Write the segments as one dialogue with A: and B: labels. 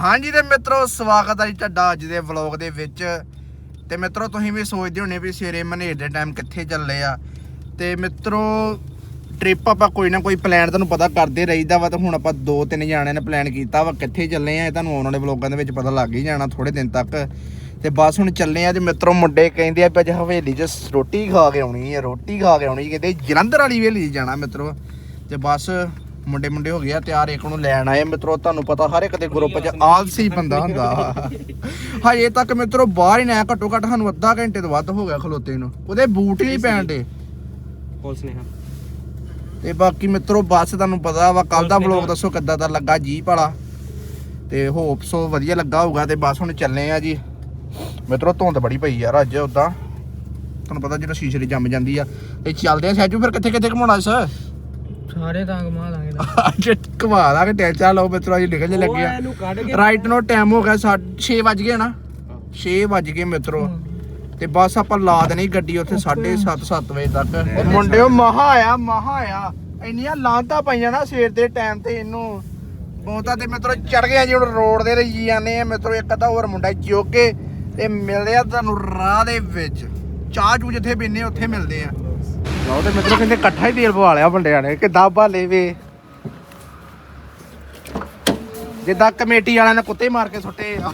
A: ਹਾਂਜੀ ਤੇ ਮਿੱਤਰੋ, ਸਵਾਗਤ ਹੈ ਜੀ ਤੁਹਾਡਾ ਅੱਜ ਦੇ ਵਲੌਗ ਦੇ ਵਿੱਚ। ਤੇ ਮਿੱਤਰੋ, ਤੁਸੀਂ ਵੀ ਸੋਚਦੇ ਹੋਣੇ ਵੀ ਸਵੇਰੇ ਮਨੇਰ ਦੇ ਟਾਈਮ ਕਿੱਥੇ ਚੱਲੇ ਆ। ਤੇ ਮਿੱਤਰੋ ਟ੍ਰਿਪ ਆਪਾਂ ਕੋਈ ਨਾ ਕੋਈ ਪਲਾਨ ਤੁਹਾਨੂੰ ਪਤਾ ਕਰਦੇ ਰਹੀਦਾ ਵਾ ਤੇ ਹੁਣ ਆਪਾਂ ਦੋ ਤਿੰਨ ਜਾਣਿਆਂ ਨੇ ਪਲਾਨ ਕੀਤਾ ਵਾ ਕਿੱਥੇ ਚੱਲੇ ਆ, ਇਹ ਤੁਹਾਨੂੰ ਆਉਣ ਵਾਲੇ ਵਲੌਗਾਂ ਦੇ ਵਿੱਚ ਪਤਾ ਲੱਗ ਹੀ ਜਾਣਾ ਥੋੜੇ ਦਿਨ ਤੱਕ। ਤੇ ਬਸ ਹੁਣ ਚੱਲੇ ਆ ਤੇ ਮਿੱਤਰੋ, ਮੁੰਡੇ ਕਹਿੰਦੇ ਆ ਵੀ ਅੱਜ ਹਵੇਲੀ 'ਚ ਰੋਟੀ ਖਾ ਕੇ ਆਉਣੀ ਹੈ ਰੋਟੀ ਖਾ ਕੇ ਆਉਣੀ ਕਹਿੰਦੇ ਜਲੰਧਰ ਵਾਲੀ ਹਵੇਲੀ 'ਚ ਜਾਣਾ ਮਿੱਤਰੋ। ਤੇ ਬਸ ਮੁੰਡੇ ਮੁੰਡੇ ਹੋ ਗਏ ਆ ਤਿਆਰ ਇੱਕ ਨੂੰ ਲੈਣ ਆਏ। ਮਿੱਤਰੋ ਤੁਹਾਨੂੰ ਪਤਾ ਹਰ ਇੱਕ ਦੇ ਗਰੁੱਪ 'ਚ ਆਲਸੀ ਬੰਦਾ ਹੁੰਦਾ। ਹਜੇ ਤੱਕ ਮਿੱਤਰੋ ਬਾਹਰ ਹੀ ਨਾ ਘੱਟੋ ਘੱਟ ਸਾਨੂੰ ਅੱਧਾ ਘੰਟੇ ਤੋਂ ਵੱਧ ਹੋ ਗਿਆ ਖਲੋਤੇ ਨੂੰ। ਉਹਦੇ ਬੂਟ ਹੀ ਨਹੀਂ ਪੈਣਦੇ
B: ਪੁਲਿਸ ਨੇ
A: ਤੇ ਬਾਕੀ ਮਿੱਤਰੋ ਬੱਸ ਤੁਹਾਨੂੰ ਪਤਾ ਵਾ ਕੱਲ ਦਾ ਵਲੌਗ ਦੱਸੋ ਕਿੱਦਾਂ ਦਾ ਲੱਗਾ ਜੀ ਭਲਾ ਤੇ ਹੋਪ ਸੋ ਵਧੀਆ ਲੱਗਾ ਹੋਊਗਾ ਤੇ ਬਸ ਹੁਣ ਚੱਲੇ ਆ ਜੀ। ਮਿੱਤਰੋ ਧੁੰਦ ਬੜੀ ਪਈ ਯਾਰ ਅੱਜ ਉਦਾਂ ਤੁਹਾਨੂੰ ਪਤਾ ਜਦੋਂ ਸ਼ੀਸ਼ੇ ਦੀ ਜੰਮ ਜਾਂਦੀ ਆ। ਤੇ ਚੱਲਦੇ ਆ ਸੈਜੂ ਫਿਰ ਕਿੱਥੇ ਕਿੱਥੇ ਘੁਮਾਉਣਾ ਸਰ?
B: ਸਾਰੇ ਤਾਂ ਘੁਮਾ ਲਾਂਗੇ
A: ਅੱਜ ਘੁਮਾ ਦਾਂਗੇ ਟੈਚਾ ਲਓ ਮਿੱਤਰੋ ਅੱਜ ਨਿਕਲ ਜੇ ਲੱਗੇ ਆ।
B: ਇਹਨੂੰ ਕੱਢ ਕੇ
A: ਰਾਈਟ ਨੂੰ ਟਾਈਮ ਹੋ ਗਿਆ 6 ਵਜ ਗਏ ਨਾ। 6 ਵਜ ਗਏ ਮਿੱਤਰੋ। ਤੇ ਬਸ ਆਪਾਂ ਲਾ ਦੇਣੀ ਗੱਡੀ ਉੱਥੇ 7:30 7 ਵਜੇ ਤੱਕ। ਮੁੰਡਿਓ ਮਹਾ ਆਇਆ ਮਹਾ ਆਇਆ। ਇੰਨੀਆਂ ਲਾਂਤਾਂ ਪਈਆਂ ਨਾ ਸਵੇਰ ਦੇ ਟਾਈਮ ਤੇ ਇਹਨੂੰ। ਬਹੁਤਾ ਤੇ ਮਿੱਤਰੋ ਚੜ ਗਿਆ ਜੀ ਹੁਣ ਰੋਡ ਦੇ ਰਹੀ ਜਾਂਦੇ ਆ। ਮਿੱਤਰੋ ਇੱਕ ਅੱਧਾ ਹੋਰ ਮੁੰਡਾ ਚੁੱਕ ਤੇ ਮਿਲਦੇ ਆ ਤੁਹਾਨੂੰ ਰਾਹ ਦੇ ਵਿੱਚ। ਚਾਹ ਚੂ ਜਿੱਥੇ ਪੀਨੇ ਉੱਥੇ ਮਿਲਦੇ ਆ। ਲਓ ਤੇ ਮਿੱਤਰੋ ਕਹਿੰਦੇ ਇਕੱਠਾ ਹੀ ਤੇਲ ਪਵਾ ਲਿਆ ਬੰਦਿਆਂ ਨੇ ਕਿੱਦਾਂ ਭਾਲੇ ਵੇ। ਜਿੱਦਾਂ ਕਮੇਟੀ ਵਾਲਿਆਂ ਨੇ ਕੁੱਤੇ ਮਾਰ ਕੇ ਸੁੱਟੇ ਆ।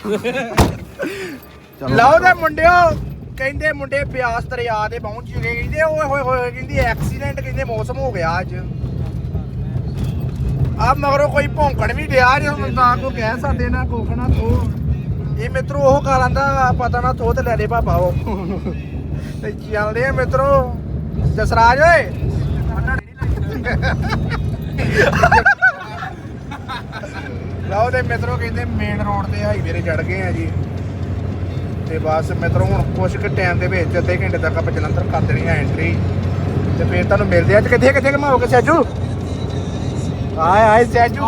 A: ਲਓ ਤੇ ਮੁੰਡਿਓ ਕਹਿੰਦੇ ਮੁੰਡੇ ਬਿਆਸ ਦਰਿਆ ਤੇ ਪਹੁੰਚ ਗਏ ਕਹਿੰਦੇ ਓਏ ਹੋਏ ਹੋਏ ਕਹਿੰਦੀ ਐਕਸੀਡੈਂਟ ਕਹਿੰਦੇ ਮੌਸਮ ਹੋ ਗਿਆ ਅੱਜ। ਆ ਮਗਰੋਂ ਕੋਈ ਭੌਂਕਣ ਵੀ ਡਿਆ ਜੇ ਕੋ ਕਹਿ ਸਕਦੇ ਨਾ ਕੋਖਣਾ ਤੋ ਇਹ ਮਿੱਤਰੋ ਉਹ ਕਾਲਾਂ ਦਾ ਪਤਾ ਨਾ ਤੋ ਤੇ ਲੈ ਦੇ ਪਾਪਾ ਉਹ। ਤੇ ਚੱਲਦੇ ਆ ਮਿੱਤਰੋ। ਜਸਰਾਜ ਓਏ ਲਓ ਤੇ ਮਿੱਤਰੋ ਕਹਿੰਦੇ ਮੇਨ ਰੋਡ ਤੇ ਹਾਈਵੇ ਤੇ ਚੜ ਗਏ ਆ ਜੀ ਤੇ ਬਸ ਮਿੱਤਰੋ ਹੁਣ ਕੁਛ ਕੁ ਟਾਈਮ ਦੇ ਵਿੱਚ ਅੱਧੇ ਘੰਟੇ ਤੱਕ ਆਪਾਂ ਜਲੰਧਰ ਕਰ ਦੇਣੀ ਹੈ ਐਂਟਰੀ ਤੇ ਫਿਰ ਤੁਹਾਨੂੰ ਮਿਲਦੇ ਆ ਤੇ ਕਿੱਥੇ ਕਿੱਥੇ ਘਮਾਓਗੇ ਸੈਜੂ ਆਏ ਆਏ Saiju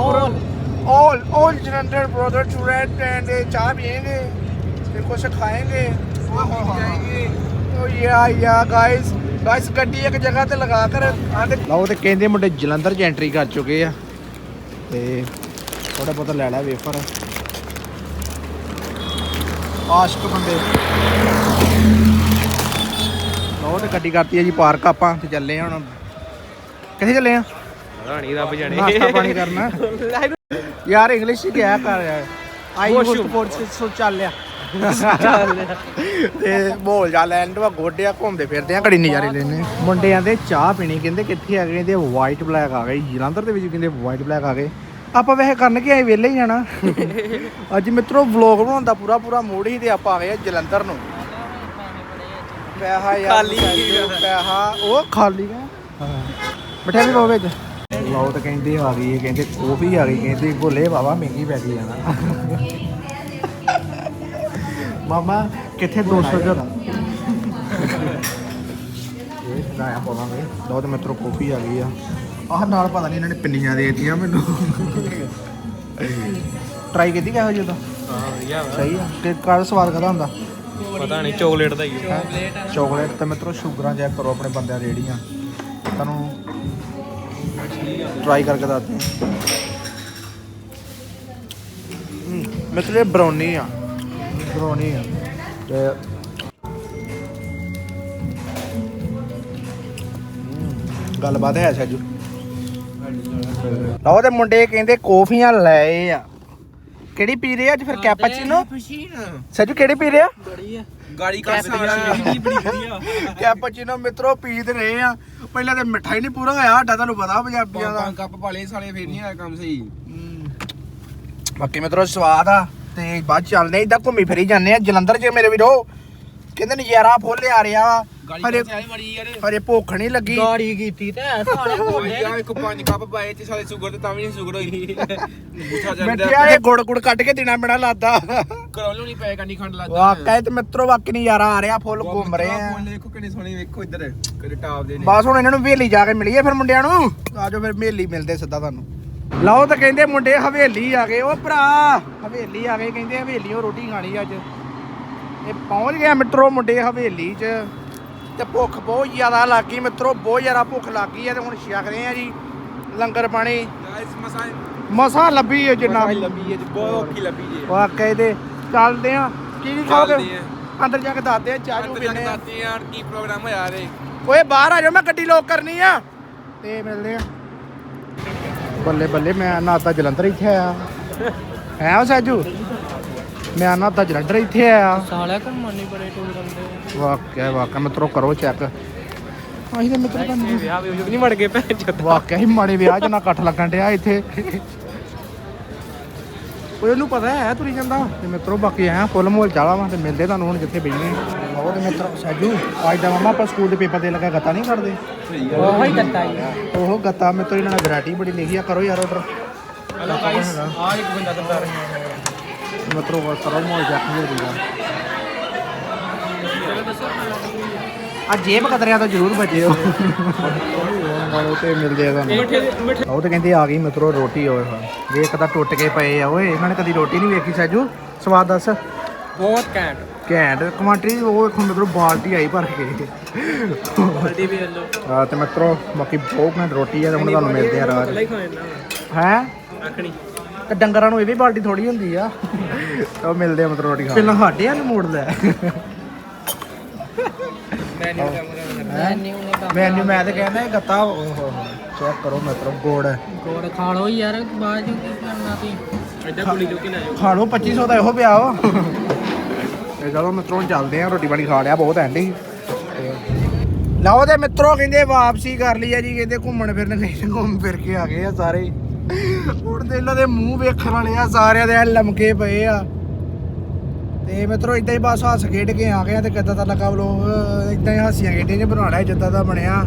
A: all all Jalandhar brother to red and चाय पियेंगे फिर कुछ खाएंगे ओ या या गाइस ਬਸ ਗੱਡੀ ਇੱਕ ਜਗ੍ਹਾ ਤੇ ਲਗਾ ਕਰ ਆਂਦੇ ਲਓ ਤੇ ਕਹਿੰਦੇ ਮੁੰਡੇ ਜਲੰਧਰ ਚ ਐਂਟਰੀ ਕਰ ਚੁੱਕੇ ਆ। ਤੇ ਥੋੜਾ ਬਹੁਤਾ ਲੈ ਲਿਆ ਵੇਫਰ ਆਸ਼ਕ ਬੰਦੇ ਲਓ ਤੇ ਗੱਡੀ ਕਰਤੀ ਆ ਜੀ ਪਾਰਕ ਆਪਾਂ ਤੇ ਚੱਲੇ ਆ ਹੁਣ। ਕਿੱਥੇ ਚੱਲੇ ਆ?
B: ਰਾਣੀ ਰੱਬ ਜਾਣੇ।
A: ਨਾਸ਼ਤਾ ਪਾਣੀ ਕਰਨਾ। ਯਾਰ ਇੰਗਲਿਸ਼ ਹੀ ਕਿਹਾ ਕਰ ਆਈ ਵਾਸ ਸਪੋਰਟਸ ਸੋ ਚੱਲਿਆ ਤੇ ਬੋਲ ਜਾ ਲੈਂਡ ਵਾ ਗੋਡਿਆ ਘੁੰਮਦੇ ਫਿਰਦੇ ਆ ਘੜੀ ਨਜ਼ਾਰੇ ਲੈਨੇ ਮੁੰਡਿਆਂ ਦੇ ਚਾਹ ਪੀਣੀ ਕਹਿੰਦੇ ਕਿੱਥੇ ਆ ਗਏ ਕਹਿੰਦੇ ਵਾਈਟ ਬਲੈਕ ਆ ਗਏ ਜਲੰਧਰ ਦੇ ਵਿੱਚ ਕਹਿੰਦੇ ਵਾਈਟ ਬਲੈਕ ਆ ਗਏ। ਆਪਾਂ ਵੈਸੇ ਕਰਨ ਕਿ ਆਏ ਵਿਹਲੇ ਹੀ ਜਾਣਾ ਅੱਜ ਮਿੱਤਰੋ ਵਲੌਗ ਬਣਾਉਣ ਦਾ ਪੂਰਾ ਪੂਰਾ ਮੂਡ ਹੀ ਤੇ ਆਪਾਂ ਆ ਗਏ ਆ ਜਲੰਧਰ ਨੂੰ। ਪੈਸਾ ਯਾਰ
B: ਖਾਲੀ
A: ਪੈਸਾ ਉਹ ਖਾਲੀ ਹੈ ਮਠਿਆਈ ਵੀ ਪਾਓ ਵਿੱਚ ਲਓ ਤਾਂ ਕਹਿੰਦੇ ਆ ਗਈ ਕਹਿੰਦੇ ਕਾਫੀ ਆ ਗਈ ਕਹਿੰਦੇ ਗੋਲੇ ਬਾਬਾ ਮਹਿੰਗੀ ਪੈ ਗਈ ਜਾਣਾ ਮਾਮਾ ਕਿੱਥੇ 200 ਜਰਾ ਇਹ ਰਾਇਆ ਪਾਵਾਂਗੇ ਲਓ ਤੇ ਮਿੱਤਰੋ ਕਾਫੀ ਆ ਗਈ ਆ। ਆਹ ਨਾਲ ਪਤਾ ਨਹੀਂ ਇਹਨਾਂ ਨੇ ਪਿੰਨੀਆਂ ਦੇ ਦਿੱਤੀਆਂ ਮੈਨੂੰ। ਟਰਾਈ ਕੀਤੀ ਕਿਹੋ ਜਿਹਾ
B: ਹਾਂ ਵਾ
A: ਸਹੀ ਆ। ਕਿ ਕਾਹਦਾ ਸਵਾਦ ਕਦਾ ਹੁੰਦਾ?
B: ਪਤਾ ਨਹੀਂ ਚਾਕਲੇਟ ਦਾ ਹੀ ਆ।
A: ਚਾਕਲੇਟ ਤੇ ਮਿੱਤਰੋ ਸ਼ੂਗਰਾਂ ਚੈੱਕ ਕਰੋ ਆਪਣੇ ਬੰਦਿਆਂ ਰੇੜੀਆਂ ਤੁਹਾਨੂੰ ਟਰਾਈ ਕਰਕੇ ਦੱਸਦੇ ਹਾਂ। ਮਿੱਤਰੋ ਬਰੌਨੀ ਆ। ਬਰੌਨੀ ਆ। ਤੇ ਗੱਲਬਾਤ ਹੈ ਸਾਜੂ। ਲਓ ਤੇ ਮੁੰਡੇ ਕਹਿੰਦੇ ਕੌਫੀਆਂ ਲਏ ਆ। ਕਿਹੜੀ ਪੀ ਰਹੇ ਆ ਅੱਜ ਫਿਰ ਕੈਪਾਚੀਨੋ? ਸਾਜੂ ਕਿਹੜੀ ਪੀ ਰਹੇ ਆ?
B: ਗਾੜੀ ਕਰ ਬੜੀ ਵਧੀਆ
A: ਕੈਪਾਚੀਨੋ ਮਿੱਤਰੋ ਪੀ ਤੇ ਰਹੇ ਆ। ਪਹਿਲਾਂ ਤੇ ਮਿੱਠਾ ਹੀ ਨਹੀਂ ਪੂਰਾ ਹੋਇਆ ਸਾਡਾ ਤੁਹਾਨੂੰ ਪਤਾ ਪੰਜਾਬੀਆਂ ਦਾ।
B: ਕੱਪ ਪਾਲੇ ਸਾਲੇ ਫੇਰ ਨਹੀਂ ਆਇਆ ਕੰਮ ਸਹੀ।
A: ਬਾਕੀ ਮਿੱਤਰੋ ਸਵਾਦ ਆ। ਤੇ ਬਾਅਦ ਚੱਲਦੇ ਇਦਾਂ ਘੁੰਮੀ ਫਿਰੀ ਜਾਂਦੇ ਆ ਜਲੰਧਰ 'ਚ ਮੇਰੇ ਵੀਰੋ ਕਹਿੰਦੇ ਨਜ਼ਾਰਾ ਫੁੱਲ ਆ ਰਿਹਾ। ਵਾ ਹਰੇ ਹਰੇ ਭੁੱਖ ਨਹੀਂ ਲੱਗੀ।
B: ਗਾੜੀ ਕੀਤੀ ਤੇ ਸਾਲੇ ਯਾਰ ਇੱਕ ਪੰਜ ਕੱਪ ਪਾਏ ਤੇ ਸਾਲੇ ਸ਼ੂਗਰ ਤੇ ਤਾਂ ਵੀ ਨਹੀਂ ਸ਼ੂਗਰ ਹੋਈ। ਬੁੱਠਾ
A: ਮਿੱਠਿਆ ਇਹ ਗੁੜ ਗੁੜ ਕੱਢ ਕੇ ਦੇਣਾ ਬੜਾ ਲਾਦਾ।
B: ਕਰੋਲੋ ਨਹੀਂ ਪਏ ਕੰਨੀ ਖੰਡ ਲੱਗਦਾ
A: ਵਾਕਈ ਤੇ ਮਿੱਤਰੋ ਬਾਕੀ ਨਜ਼ਾਰਾ ਆ ਰਿਹਾ ਫੁੱਲ ਘੁੰਮ ਰਹੇ ਆ।
B: ਫੋਨ ਦੇਖੋ ਕਿੰਨੇ ਸੋਹਣੇ ਵੇਖੋ ਇੱਧਰ ਕਿਹੜੇ ਟਾਪ ਦੇ ਨੇ।
A: ਬਸ ਹੁਣ ਇਹਨਾਂ ਨੂੰ ਹਵੇਲੀ ਜਾ ਕੇ ਮਿਲੀਏ ਫਿਰ ਮੁੰਡਿਆਂ ਨੂੰ। ਆਜੋ ਫਿਰ ਹਵੇਲੀ ਮਿਲਦੇ ਸਿੱਧਾ ਤੁਹਾਨੂੰ। ਲਓ ਤਾਂ ਕਹਿੰਦੇ ਮੁੰਡੇ ਹਵੇਲੀ ਆ ਗਏ। ਉਹ ਭਰਾ ਹਵੇਲੀ ਆ ਗਏ। ਕਹਿੰਦੇ ਹਵੇਲੀੋਂ ਰੋਟੀ ਖਾਣੀ ਅੱਜ। ਇਹ ਪਹੁੰਚ ਗਿਆ ਮਿੱਤਰੋ ਮੁੰਡੇ ਹਵੇਲੀ 'ਚ। ਤੇ ਭੁੱਖ ਬਹੁਤ ਜ਼ਿਆਦਾ ਲੱਗ ਮਿੱਤਰੋ ਬਹੁਤ ਜ਼ਿਆਦਾ ਭੁੱਖ ਲੱਗ ਹੈ ਤੇ ਹੁਣ ਛਕਦੇ ਆ ਜੀ ਲੰਗਰ ਪਾਣੀ।
B: ਮਸਾਂ
A: ਲੱਭੀ ਏ ਜਿੰਨਾ।
B: ਹੀ ਲੱਭੀ ਹੈ ਜੀ ਬਹੁਤ ਔਖੀ ਲੱਭੀ ਜੀ।
A: ਵਾਕਈ ਤੇ ਚੱਲਦੇ ਆ। ਕੀ ਕੀ ਖਾਓਗੇ। ਅੰਦਰ ਜਾ ਕੇ ਦੱਸਦੇ ਆ ਚਾਹ
B: ਜਾ
A: ਪੀਨੇ ਆ।
B: ਕੀ ਪ੍ਰੋਗਰਾਮ ਹੋਇਆ ਰੇ।
A: ਓਏ ਬਾਹਰ ਆ ਜਾ ਮੈਂ ਗੱਡੀ ਲੋਕ ਕਰਨੀ ਆ। ਤੇ ਮਿਲਦੇ ਆ। ਬੱਲੇ ਬੱਲੇ ਮੈਂ ਨਾ ਤਾਂ ਜਲੰਧਰ ਇੱਥੇ ਆਇਆ। ਹੈ ਉਹ ਸਾਜੂ? ਮੈਂ ਨਾ ਤਾਂ ਜਲੰਧਰ ਇੱਥੇ ਆਇਆ।
C: ਸਾਲਿਆ ਘੁੰਮਣ ਨਹੀਂ ਬੜੇ ਟੂਰ ਕਰਦੇ
A: ਵਾਕਿਆ ਵਾਕਿਆ ਮਿੱਤਰੋ ਕਰੋ ਚੈੱਕ ਅਸੀਂ ਤੇ ਮਿੱਤਰ ਤੁਹਾਨੂੰ
C: ਵਿਆਹ ਵੀ ਨਹੀਂ ਵੜ ਗਏ ਭੈਣ ਚੋਦ।
A: ਵਾਕਿਆ ਹੀ ਮਾੜੇ ਵਿਆਹ 'ਚ ਨਾ ਇਕੱਠ ਲੱਗਣ ਡਿਆ ਇੱਥੇ। ਉਹ ਇਹਨੂੰ ਪਤਾ ਹੈ ਤੁਰੀ ਜਾਂਦਾ। ਤੇ ਮਿੱਤਰੋ ਬਾਕੀ ਆਇਆ ਫੁੱਲ ਮੋਲ ਚਾਲਾ ਵਾ ਤੇ ਮਿਲਦੇ ਤੁਹਾਨੂੰ ਹੁਣ ਜਿੱਥੇ ਬੈਠੇ ਉਹ ਤੇ ਮਿੱਤਰ ਸਾਜੂ ਅੱਜ ਦਾ ਮਮਾ ਆਪਾਂ ਸਕੂਲ ਦੇ ਪੇਪਰ ਦੇ ਲੱਗਾ ਗੱਤਾ ਨਹੀਂ ਕਰਦੇ
C: ਉਹ ਹੀ ਕਰਤਾ ਹੀ
A: ਉਹ ਗੱਤਾ ਮਿੱਤਰ ਇਹਨਾਂ ਨੇ ਵੈਰਾਈਟੀ ਬੜੀ ਲਿਖੀ ਆ ਕਰੋ ਯਾਰ ਆਰਡਰ
C: ਹਲੋ ਗਾਇਸ ਆ ਇੱਕ ਬੰਦਾ ਕਰਦਾ ਰਿਹਾ
A: ਮਿੱਤਰੋ ਬਸ ਕਰੋ ਮੋਲ ਜੱਕ ਨਹੀਂ ਆ ਜੇਬ ਕਤਰਿਆਂ ਤੋਂ ਜ਼ਰੂਰ ਬਚਿਓ ਵਾਲੋ ਤੇ ਮਿਲਦੇ ਆ ਤੁਹਾਨੂੰ।
C: ਮਿੱਠੇ ਮਿੱਠੇ
A: ਉਹ ਤੇ ਕਹਿੰਦੇ ਆ ਗਈ ਮਿੱਤਰੋ ਰੋਟੀ ਓਏ ਹੋਏ। ਵੇਖ ਤਾਂ ਟੁੱਟ ਕੇ ਪਏ ਆ ਓਏ। ਇਹਨਾਂ ਨੇ ਕਦੀ ਰੋਟੀ ਨਹੀਂ ਵੇਖੀ ਸਾਜੂ ਸਵਾਦ ਦੱਸ।
C: ਬਹੁਤ ਘੈਂਟ।
A: ਘੈਂਟ। ਕਮਾਂਟਰੀ ਉਹ ਵੇਖੋ ਮਿੱਤਰੋ ਬਾਲਟੀ ਆਈ ਭਰ ਕੇ।
C: ਵੀ ਲੋ
A: ਆ ਤੇ ਮਿੱਤਰੋ ਬਾਕੀ ਬਹੁਤ ਘੈਂਟ ਰੋਟੀ ਆ ਤੇ ਹੁਣ ਤੁਹਾਨੂੰ ਮਿਲਦੇ ਆ ਰਾਜ
C: ਕੱਲਾ ਹੀ
A: ਹੈ?
C: ਆਖਣੀ।
A: ਤੇ ਡੰਗਰਾਂ ਨੂੰ ਇਹ ਵੀ ਬਾਲਟੀ ਥੋੜੀ ਹੁੰਦੀ ਆ। ਉਹ ਮਿਲਦੇ ਆ ਮਿੱਤਰੋ ਰੋਟੀ ਖਾ ਪਹਿਲਾਂ ਸਾਡੇ ਵੱਲ ਮੋੜਦਾ
C: ਮੈਨੂ ਕੈਮਰਾ ਮੈਨੂ ਨੇ ਕੰਮ
A: ਮੈਨੂੰ ਮੈਂ ਤਾਂ ਕਹਿੰਦਾ ਇਹ ਗੱਤਾ ਓਹੋ ਚੈੱਕ ਕਰੋ ਮਿੱਤਰੋ ਗੋੜ।
C: ਗੋੜ ਖਾ ਲਓ ਯਾਰ ਬਾਅਦ ਚੋਂ ਕੀ ਕਰਨਾ ਤੁਸੀਂ? ਐਡਾ ਕੁਲੀ ਚੁੱਕੀ ਨਾ ਜਾਓ।
A: ਖਾ ਲਓ 2500 ਦਾ ਇਹੋ ਪਿਆ ਵਾ। ਤੇ ਚਲੋ ਮਿੱਤਰੋ ਚੱਲਦੇ ਆ ਰੋਟੀ ਪਾਣੀ ਖਾ ਲਿਆ ਬਹੁਤ ਐਂਡੀ ਲਓ ਤੇ ਮਿੱਤਰੋ ਕਹਿੰਦੇ ਵਾਪਸੀ ਕਰ ਲਈ ਆ ਜੀ ਕਹਿੰਦੇ ਘੁੰਮਣ ਫਿਰਨ ਗਏ ਘੁੰਮ ਫਿਰ ਕੇ ਆ ਗਏ ਆ ਸਾਰੇ। ਹੀ। ਹੁਣ ਤੇ ਇਹਨਾਂ ਦੇ ਮੂੰਹ ਵੇਖਣ ਵਾਲੇ ਆ ਸਾਰਿਆਂ ਦੇ ਲਮਕੇ ਪਏ ਆ। ਤੇ ਮਿੱਤਰੋ ਇਦਾਂ ਹੀ ਬਸ ਹੱਸ ਖੇਡ ਕੇ ਆ ਗਏ ਆ ਤੇ ਕਿੱਦਾਂ ਦਾ ਲੱਗਾ ਵਲੋਗ ਇਦਾਂ ਹੀ ਹਾਸੀਆਂ ਖੇਡੀਆਂ ਜਿਹਾ ਬਣਾਉਣਾ ਜਿੱਦਾਂ ਦਾ ਬਣਿਆ।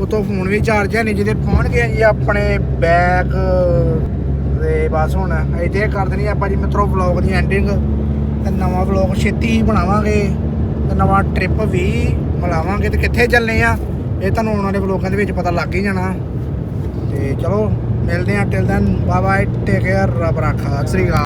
A: ਉਤੋਂ ਫੋਨ ਵੀ ਚਾਰਜ ਹੈ ਨਹੀਂ ਜਿਹਦੇ ਪਹੁੰਚ ਗਏ ਜੀ ਆਪਣੇ ਬੈਕ ਤੇ ਬਸ ਹੁਣ ਇੱਥੇ ਕਰ ਦੇਣੀ ਆਪਾਂ ਜੀ ਮਿੱਤਰੋ ਵਲੌਗ ਦੀ ਐਂਡਿੰਗ ਤੇ ਨਵਾਂ ਵਲੌਗ ਛੇਤੀ ਹੀ ਬਣਾਵਾਂਗੇ। ਤੇ ਨਵਾਂ ਟ੍ਰਿਪ ਵੀ ਮਿਲਾਵਾਂਗੇ ਤੇ ਕਿੱਥੇ ਚੱਲਨੇ ਆ, ਇਹ ਤੁਹਾਨੂੰ ਆਉਣ ਵਾਲੇ ਵਲੌਗਾਂ ਦੇ ਵਿੱਚ ਪਤਾ ਲੱਗ ਹੀ ਜਾਣਾ। ਤੇ ਚਲੋ, ਮਿਲਦੇ ਆ till then bye bye take care ਰੱਬ ਰਾਖਾ, ਸਤਿ ਸ੍ਰੀ ਅਕਾਲ।